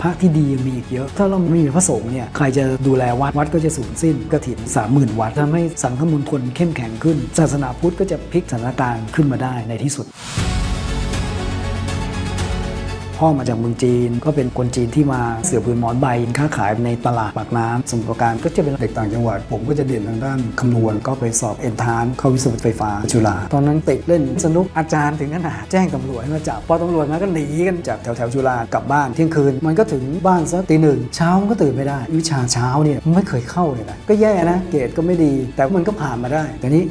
พระที่ดียังมีอีกเยอะ ถ้าเราไม่มีพระสงฆ์เนี่ยใครจะดูแลวัดวัดก็จะสูญสิ้นกฐินสามหมื่นวัดทำให้สังฆมณฑลเข้มแข็งขึ้น ศาสนาพุทธก็จะพลิกสถานการณ์ขึ้นมาได้ในที่สุด พ่อมาจากเมืองจีน ก็เป็นคนจีนที่มาเสือผืนหมอนใบค้าขายในตลาดปากน้ำสมุทรปราการก็จะเป็นเด็กต่างจังหวัด ผมก็จะเด่นทางด้านคำนวณก็ไปสอบเอนทานซ์เข้าวิศวะไฟฟ้าจุฬาตอนนั้นติดเล่นสนุกอาจารย์ถึงขนาดแจ้งตำรวจมาจับพอตำรวจมาก็หนีกันจากแถวแถวจุฬากลับบ้านเที่ยงคืน มันก็ถึงบ้านสักตีหนึ่งเช้ามันก็ตื่นไม่ได้ วิชาเช้าเนี่ยไม่เคยเข้าเลยนะก็แย่นะเกรดก็ไม่ดี แต่มันก็ผ่านมาได้แต่นี้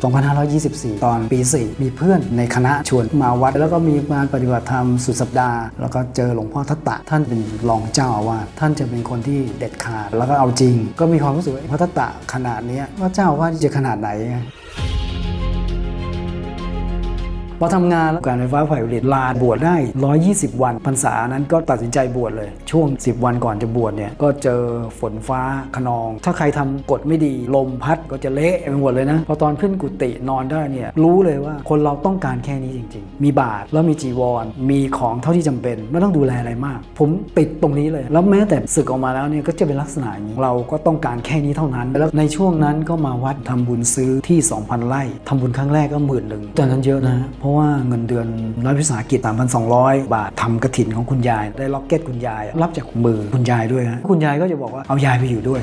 2524 ตอนปี 4 มีเพื่อนในคณะชวนมาวัด แล้วก็มีงานปฏิบัติธรรมสุดสัปดาห์ แล้วก็เจอหลวงพ่อทัตตะ ท่านเป็นรองเจ้าอาวาสท่านจะเป็นคนที่เด็ดขาดแล้วก็เอาจริง ก็มีความรู้สึกว่าพระทัตตะขนาดนี้ว่าเจ้าอาวาสจะขนาดไหนไง พอทำงานแล้วการไฟฟ้าฝ่ายผลิตลาบวชได้ 120 วันพรรษานั้นก็ตัดสินใจบวชเลย ช่วง 10 วันก่อนจะบวชเนี่ยก็เจอฝนฟ้าขนอง ถ้าใครทำกฎไม่ดีลมพัดก็จะเละไปหมดเลยนะ พอตอนขึ้นกุฏินอนได้เนี่ยรู้เลยว่าคนเราต้องการแค่นี้จริง ๆ มีบาตรแล้วมีจีวร มีของเท่าที่จำเป็น ไม่ต้องดูแลอะไรมาก ผมติดตรงนี้เลย แล้วแม้แต่ศึกออกมาแล้วเนี่ยก็จะเป็นลักษณะอย่างนี้เราก็ต้องการแค่นี้เท่านั้น แล้วในช่วงนั้นก็มาวัดทำบุญซื้อที่ 2,000ไร่ทำบุญครั้งแรกก็หมื่นหนึ่งตอนนั้นเยอะนะเพราะว่าเงินเดือนรัฐวิสาหกิจ 3,200 บาททำกระถินของคุณยาย ได้ล็อกเก็ตคุณยาย รับจากมือคุณยายด้วยฮะคุณยายก็จะบอกว่าเอายายไปอยู่ด้วย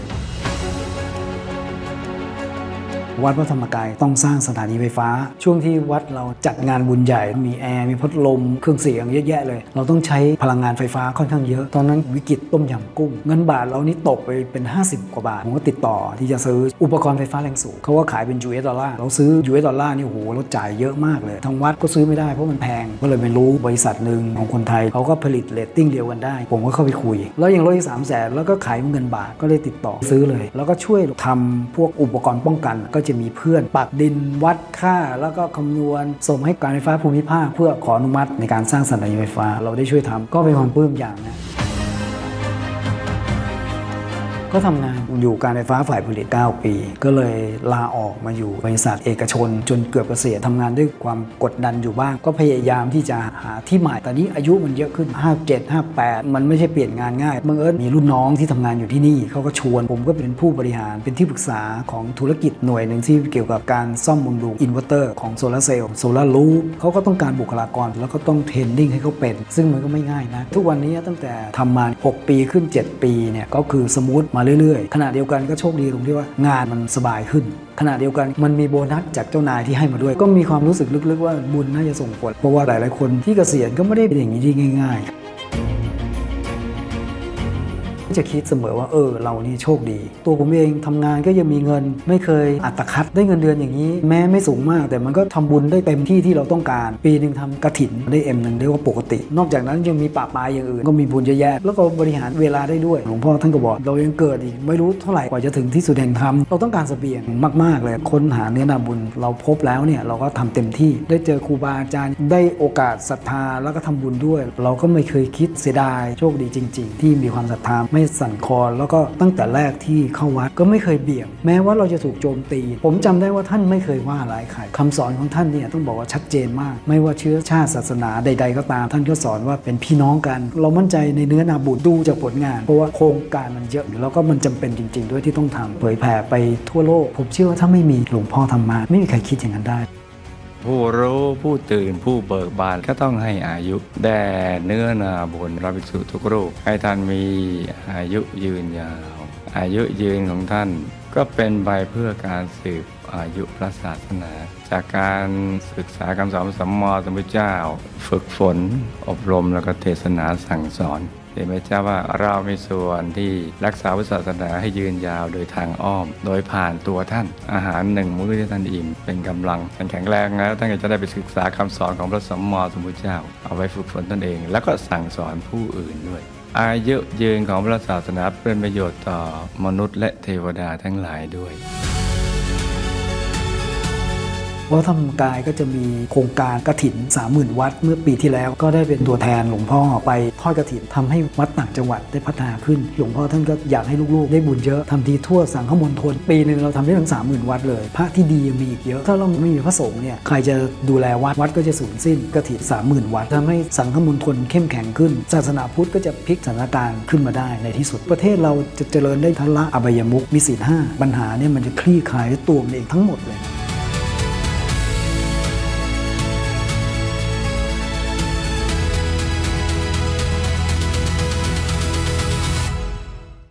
วัดพระธรรมกายต้องสร้างสถานีไฟฟ้า ช่วงที่วัดเราจัดงานบุญใหญ่ มีแอร์มีพัดลม เครื่องเสียงเยอะแยะเลย เราต้องใช้พลังงานไฟฟ้าค่อนข้างเยอะ ตอนนั้นวิกฤตต้มยำกุ้ง เงินบาทเรานี่ตกไปเป็น 50 กว่าบาท ผมก็ติดต่อที่จะซื้ออุปกรณ์ไฟฟ้าแรงสูงเขาก็ขายเป็น US ดอลลาร์เราซื้อ US ดอลลาร์นี่โอ้โหเราจ่ายเยอะมากเลยทางวัดก็ซื้อไม่ได้เพราะมันแพงก็เลยไปรู้บริษัทหนึ่งของคนไทยเขาก็ผลิตเรตติ้งเดียวกันได้ ผมก็เข้าไปคุย แล้วยังลดอีกสามแสนแล้วก็ขายเงินบาทก็เลยติดต่อซื้อเลย แล้วก็ช่วยทำพวกอุปกรณ์ป้องกันก็จะมีเพื่อนปักดินวัดค่า แล้วก็คำนวณ ส่งให้การไฟฟ้าภูมิภาค เพื่อขออนุมัติในการสร้างสถานีไฟฟ้า เราได้ช่วยทำก็เป็นความปลื้มอย่างนะ ก็ทำงานอยู่การไฟฟ้าฝ่ายผลิต 9 ปี ก็เลยลาออกมาอยู่บริษัทเอกชน จนเกือบเกษียณทำงานด้วยความกดดันอยู่บ้าง ก็พยายามที่จะหาที่ใหม่ต่นี้อายุมันเยอะขึ้น 57 58 มันไม่ใช่เปลี่ยนงานง่ายบังเอิญมีรุ่นน้องที่ทำงานอยู่ที่นี่เขาก็ชวน ผมก็เป็นผู้บริหารเป็นที่ปรึกษาของธุรกิจหน่วยหนึ่งที่เกี่ยวกับการซ่อมบำรุงอินเวอร์เตอร์ของโซลาร์เซลล์โซลารู้เขาก็ต้องการบุคลากรแล้วก็ต้องเทรนนิ่งให้เขาเป็น ซึ่งมันก็ไม่ง่ายนะทุกวันนี้ตั้งแต่ทำมา 6 ปีขึ้น 7 ปีเนี่ยก็คือสมูทมาเรื่อยๆ ขณะเดียวกันก็โชคดีตรงที่ว่างานมันสบายขึ้น ขณะเดียวกันมันมีโบนัสจากเจ้านายที่ให้มาด้วย ก็มีความรู้สึกลึกๆว่าบุญน่าจะส่งผลเพราะว่าหลายๆคนที่เกษียณก็ไม่ได้เป็นอย่างนี้ที่ง่าย ๆ จะคิดเสมอว่าเออเรานี่โชคดี ตัวผมเองทำงานก็ยังมีเงิน ไม่เคยอัตคัดได้เงินเดือนอย่างนี้ แม้ไม่สูงมาก แต่มันก็ทำบุญได้เต็มที่ที่เราต้องการ ปีหนึ่งทำกระถินได้เอ็มหนึ่งเรียกว่าปกติ นอกจากนั้นยังมีป่าปลายอย่างอื่นก็มีบุญเยอะแยะแล้วก็บริหารเวลาได้ด้วยหลวงพ่อท่านก็บอกเรายังเกิดอีกไม่รู้เท่าไหร่กว่าจะถึงที่สุดแห่งธรรมเราต้องการสเสบียงมาก ๆ เลยค้นหาเนื้อนาบุญเราพบแล้วเนี่ยเราก็ทำเต็มที่ได้เจอครูบาอาจารย์ได้โอกาสศรัทธาแล้วก็ทำบุญด้วย เราก็ไม่เคยคิดเสียดายโชคดีจริง ๆ ที่มีความศรัทธาไม่สั่นคลอนแล้วก็ตั้งแต่แรกที่เข้าวัดก็ไม่เคยเบี่ยง แม้ว่าเราจะถูกโจมตี ผมจำได้ว่าท่านไม่เคยว่าร้ายใครคำสอนของท่านเนี่ยต้องบอกว่าชัดเจนมาก ไม่ว่าเชื้อชาติศาสนาใด ๆ ก็ตาม ท่านก็สอนว่าเป็นพี่น้องกัน เรามั่นใจในเนื้อนาบุญดูจากผลงาน เพราะว่าโครงการมันเยอะแล้วก็มันจำเป็นจริง ๆ ด้วยที่ต้องทำเผยแผ่ไปทั่วโลก ผมเชื่อว่าถ้าไม่มีหลวงพ่อทำมาไม่มีใครคิดอย่างนั้นได้ ผู้รู้ผู้ตื่นผู้เบิกบานก็ต้องให้อายุแด่เนื้อนาบุญพระภิกษุทุกรูป ให้ท่านมีอายุยืนยาว อายุยืนของท่านก็เป็นไปเพื่อการสืบอายุพระศาสนา จากการศึกษาคำสอนสัมมาสัมพุทธเจ้า ฝึกฝน อบรมแล้วก็เทศนาสั่งสอน เห็นไหมเจ้าว่าเรามีส่วนที่รักษาพุทธศาสนาให้ยืนยาวโดยทางอ้อม โดยผ่านตัวท่านอาหารหนึ่งมื้อที่ท่านอิ่ม เป็นกำลังท่านแข็งแรงแล้วท่านก็จะได้ไปศึกษาคำสอนของพระสัมมาสัมพุทธเจ้า เอาไว้ฝึกฝนตนเอง แล้วก็สั่งสอนผู้อื่นด้วยอายุยืนของพระศาสนาเป็นประโยชน์ต่อมนุษย์และเทวดาทั้งหลายด้วย วัดธรรมกายก็จะมีโครงการกระถิน 30,000 วัด เมื่อปีที่แล้วก็ได้เป็นตัวแทนหลวงพ่อไปทอดกระถินทำให้วัดต่างจังหวัดได้พัฒนาขึ้น หลวงพ่อท่านก็อยากให้ลูกๆ ได้บุญเยอะทำทีทั่วสังฆมณฑลปีหนึ่งเราทำได้ถึง30,000 วัดเลย พระที่ดียังมีอีกเยอะ ถ้าเราไม่มีพระสงฆ์เนี่ยใครจะดูแลวัดวัดก็จะสูญสิ้นกระถิน30,000 วัดทำให้สังฆมณฑลเข้มแข็งขึ้น ศาสนาพุทธก็จะพลิกสถานการณ์ขึ้นมาได้ในที่สุดประเทศเราจะเจริญได้ทันละอบายมุกมีศีลห้าปัญหาเนี่ยมันจะคลี่คลายด้วยตัวมันเองทั้งหมดเลย